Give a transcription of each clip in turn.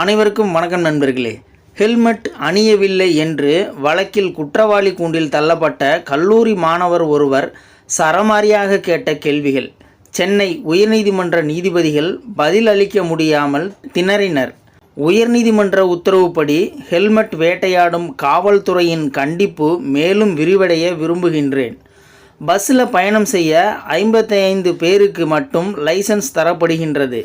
அனைவருக்கும் வணக்கம் நண்பர்களே. ஹெல்மெட் அணியவில்லை என்று வழக்கில் குற்றவாளி கூண்டில் தள்ளப்பட்ட கல்லூரி மாணவர் ஒருவர் சரமாரியாக கேட்ட கேள்விகள். சென்னை உயர்நீதிமன்ற நீதிபதிகள் பதில் அளிக்க முடியாமல் திணறினர். உயர்நீதிமன்ற உத்தரவுப்படி ஹெல்மெட் வேட்டையாடும் காவல்துறையின் கண்டிப்பு மேலும் விரிவடைய விரும்புகின்றேன். பஸ்ஸில் பயணம் செய்ய ஐம்பத்தைந்து பேருக்கு மட்டும் லைசன்ஸ் தரப்படுகின்றது.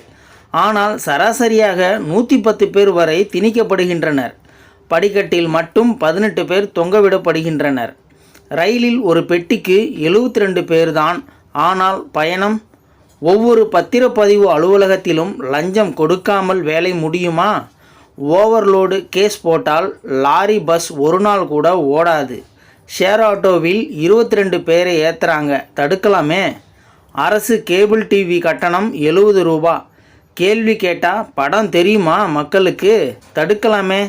ஆனால் சராசரியாக நூற்றி பத்து பேர் வரை திணிக்கப்படுகின்றனர். படிக்கட்டில் மட்டும் பதினெட்டு பேர் தொங்கவிடப்படுகின்றனர் ரயிலில் ஒரு பெட்டிக்கு எழுபத்தி ரெண்டு பேர்தான் ஆனால் பயணம் ஒவ்வொரு பத்திரப்பதிவு அலுவலகத்திலும் லஞ்சம் கொடுக்காமல் வேலை முடியுமா? ஓவர்லோடு கேஸ் போட்டால் லாரி பஸ் ஒரு நாள் கூட ஓடாது. ஷேர் ஆட்டோவில் இருபத்தி ரெண்டு பேரை ஏற்றுறாங்க தடுக்கலாமே? அரசு கேபிள் டிவி கட்டணம் எழுபது ரூபா. கேள்வி கேட்டால் படம் தெரியுமா மக்களுக்கு? தடுக்கலாமே.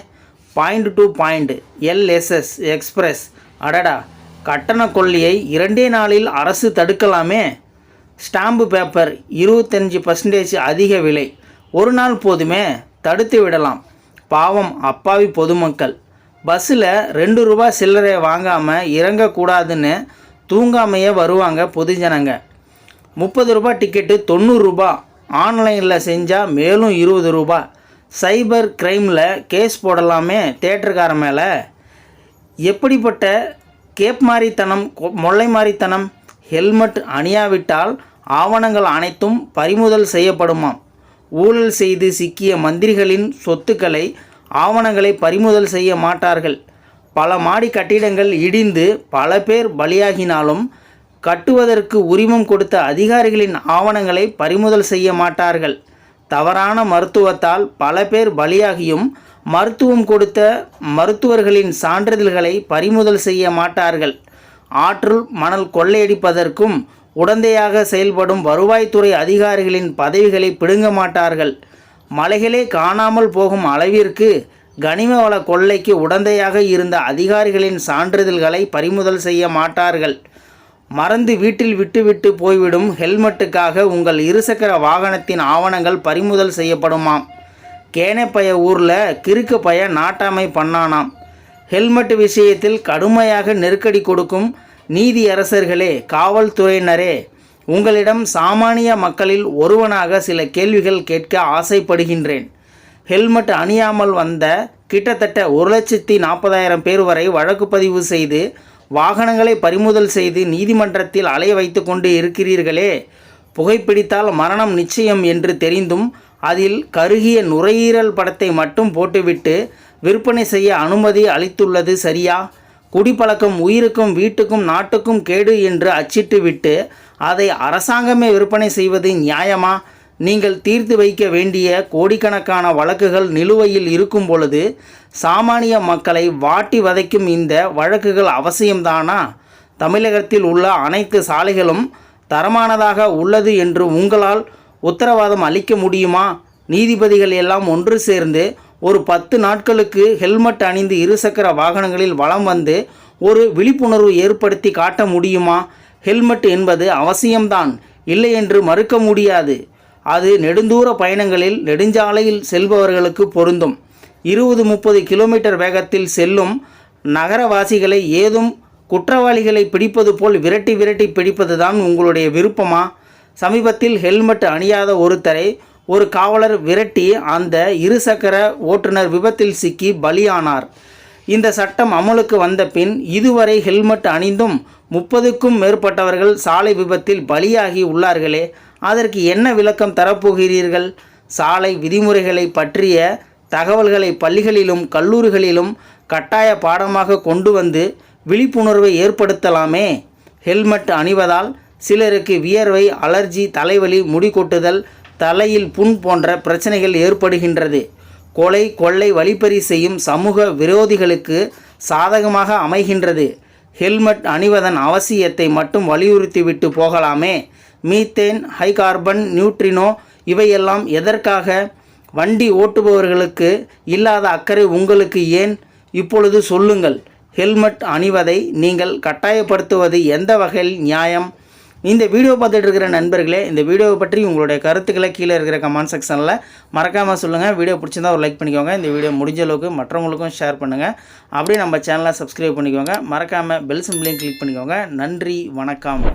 Point to point LSS express அடடா கட்டண கொள்ளையை இரண்டே நாளில் அரசு தடுக்கலாமே. ஸ்டாம்பு பேப்பர் இருபத்தஞ்சி பர்சன்டேஜ் அதிக விலை. ஒரு நாள் போதுமே தடுத்து விடலாம். பாவம் அப்பாவி பொதுமக்கள். பஸ்ஸில் ரெண்டு ரூபா சில்லறை வாங்காமல் இறங்கக்கூடாதுன்னு தூங்காமையே வருவாங்க பொதுஜனங்க. முப்பது ரூபா டிக்கெட்டு தொண்ணூறுரூபா ஆன்லைனில் செஞ்சால் மேலும் இருபது ரூபா. சைபர் க்ரைமில் கேஸ் போடலாமே தேட்டருக்காரன் மேலே. எப்படிப்பட்ட கேப் மாறித்தனம் மொள்ளை ஹெல்மெட் அணியாவிட்டால் ஆவணங்கள் அனைத்தும் பறிமுதல் செய்யப்படுமாம். ஊழல் செய்து சிக்கிய மந்திரிகளின் சொத்துக்களை ஆவணங்களை பறிமுதல் செய்ய மாட்டார்கள். பல மாடி கட்டிடங்கள் இடிந்து பல பேர் பலியாகினாலும் கட்டுவதற்கு உரிமம் கொடுத்த அதிகாரிகளின் ஆவணங்களை பறிமுதல் செய்ய மாட்டார்கள். தவறான மருத்துவத்தால் பல பேர் பலியாகியும் மருத்துவம் கொடுத்த மருத்துவர்களின் சான்றிதழ்களை பறிமுதல் செய்ய மாட்டார்கள். ஆற்றுள் மணல் கொள்ளையடிப்பதற்கும் உடந்தையாக செயல்படும் வருவாய்த்துறை அதிகாரிகளின் பதவிகளை பிடுங்க மாட்டார்கள். மலைகளே காணாமல் போகும் அளவிற்கு கனிம வள கொள்ளைக்கு உடந்தையாக இருந்த அதிகாரிகளின் சான்றிதழ்களை பறிமுதல் செய்ய மாட்டார்கள். மறந்து வீட்டில் விட்டுவிட்டு போய்விடும் ஹெல்மெட்டுக்காக உங்கள் இருசக்கர வாகனத்தின் ஆவணங்கள் பறிமுதல் செய்யப்படுமாம். கேனப்பைய ஊரில் கிறுக்கு பய நாட்டாமை பண்ணானாம். ஹெல்மெட் விஷயத்தில் கடுமையாக நெருக்கடி கொடுக்கும் நீதியரசர்களே காவல்துறையினரே உங்களிடம் சாமானிய மக்களில் ஒருவனாக சில கேள்விகள் கேட்க ஆசைப்படுகின்றேன். ஹெல்மெட் அணியாமல் வந்த கிட்டத்தட்ட ஒரு லட்சத்தி நாற்பதாயிரம் பேர் வரை வழக்கு பதிவு செய்து வாகனங்களை பறிமுதல் செய்து நீதிமன்றத்தில் அலைய வைத்து கொண்டு இருக்கிறீர்களே. புகைப்பிடித்தால் மரணம் நிச்சயம் என்று தெரிந்தும் அதில் கருகிய நுரையீரல் படத்தை மட்டும் போட்டுவிட்டு விற்பனை செய்ய அனுமதி அளித்துள்ளது சரியா? குடிப்பழக்கம் உயிருக்கும் வீட்டுக்கும் நாட்டுக்கும் கேடு என்று அச்சிட்டுவிட்டு அதை அரசாங்கமே விற்பனை செய்வது நியாயமா? நீங்கள் தீர்த்து வைக்க வேண்டிய கோடிக்கணக்கான வழக்குகள் நிலுவையில் இருக்கும் பொழுது சாமானிய மக்களை வாட்டி வதைக்கும் இந்த வழக்குகள் அவசியம்தானா? தமிழகத்தில் உள்ள அனைத்து சாலைகளும் தரமானதாக உள்ளது என்று உங்களால் உத்தரவாதம் அளிக்க முடியுமா? நீதிபதிகள் எல்லாம் ஒன்று சேர்ந்து ஒரு பத்து நாட்களுக்கு ஹெல்மெட் அணிந்து இருசக்கர வாகனங்களில் வலம் வந்து ஒரு விழிப்புணர்வு ஏற்படுத்தி காட்ட முடியுமா? ஹெல்மெட் என்பது அவசியம்தான் இல்லை என்று மறுக்க முடியாது. அது நெடுந்தூர பயணங்களில் நெடுஞ்சாலையில் செல்பவர்களுக்கு பொருந்தும். இருபது முப்பது கிலோமீட்டர் வேகத்தில் செல்லும் நகரவாசிகளை ஏதும் குற்றவாளிகளை பிடிப்பது போல் விரட்டி விரட்டி பிடிப்பதுதான் உங்களுடைய விருப்பமா? சமீபத்தில் ஹெல்மெட் அணியாத ஒருத்தரை ஒரு காவலர் விரட்டி அந்த இருசக்கர ஓட்டுநர் விபத்தில் சிக்கி பலியானார். இந்த சட்டம் அமலுக்கு வந்த பின் இதுவரை ஹெல்மெட் அணிந்தும் முப்பதுக்கும் மேற்பட்டவர்கள் சாலை விபத்தில் பலியாகி உள்ளார்களே. அதற்கு என்ன விளக்கம் தரப்போகிறீர்கள்? சாலை விதிமுறைகளை பற்றிய தகவல்களை பள்ளிகளிலும் கல்லூரிகளிலும் கட்டாய பாடமாக கொண்டு வந்து விழிப்புணர்வை ஏற்படுத்தலாமே? ஹெல்மெட் அணிவதால் சிலருக்கு வியர்வை அலர்ஜி தலைவலி முடி கொட்டுதல் தலையில் புண் போன்ற பிரச்சனைகள் ஏற்படுகின்றது. கொலை கொள்ளை வழிப்பறி செய்யும் சமூக விரோதிகளுக்கு சாதகமாக அமைகின்றது. ஹெல்மெட் அணிவதன் அவசியத்தை மட்டும் வலியுறுத்திவிட்டு போகலாமே? மீத்தேன் ஹை கார்பன் நியூட்ரினோ இவையெல்லாம் எதற்காக? வண்டி ஓட்டுபவர்களுக்கு இல்லாத அக்கறை உங்களுக்கு ஏன்? இப்பொழுது சொல்லுங்கள். ஹெல்மெட் அணிவதை நீங்கள் கட்டாயப்படுத்துவது எந்த வகையில் நியாயம்? இந்த வீடியோ பார்த்துட்டு இருக்கிற நண்பர்களே இந்த வீடியோவை பற்றி உங்களுடைய கருத்துக்களை கீழே இருக்கிற கமெண்ட் செக்ஷனில் மறக்காமல் சொல்லுங்கள் வீடியோ பிடிச்சிருந்தா ஒரு லைக் பண்ணிக்கோங்க. இந்த வீடியோ முடிஞ்ச அளவுக்கு மற்றவங்களுக்கும் ஷேர் பண்ணுங்கள் அப்படியே நம்ம சேனலை சப்ஸ்கிரைப் பண்ணிக்கோங்க. மறக்காமல் பெல் சிம்பிளையும் கிளிக் பண்ணிக்கோங்க. நன்றி வணக்கம்.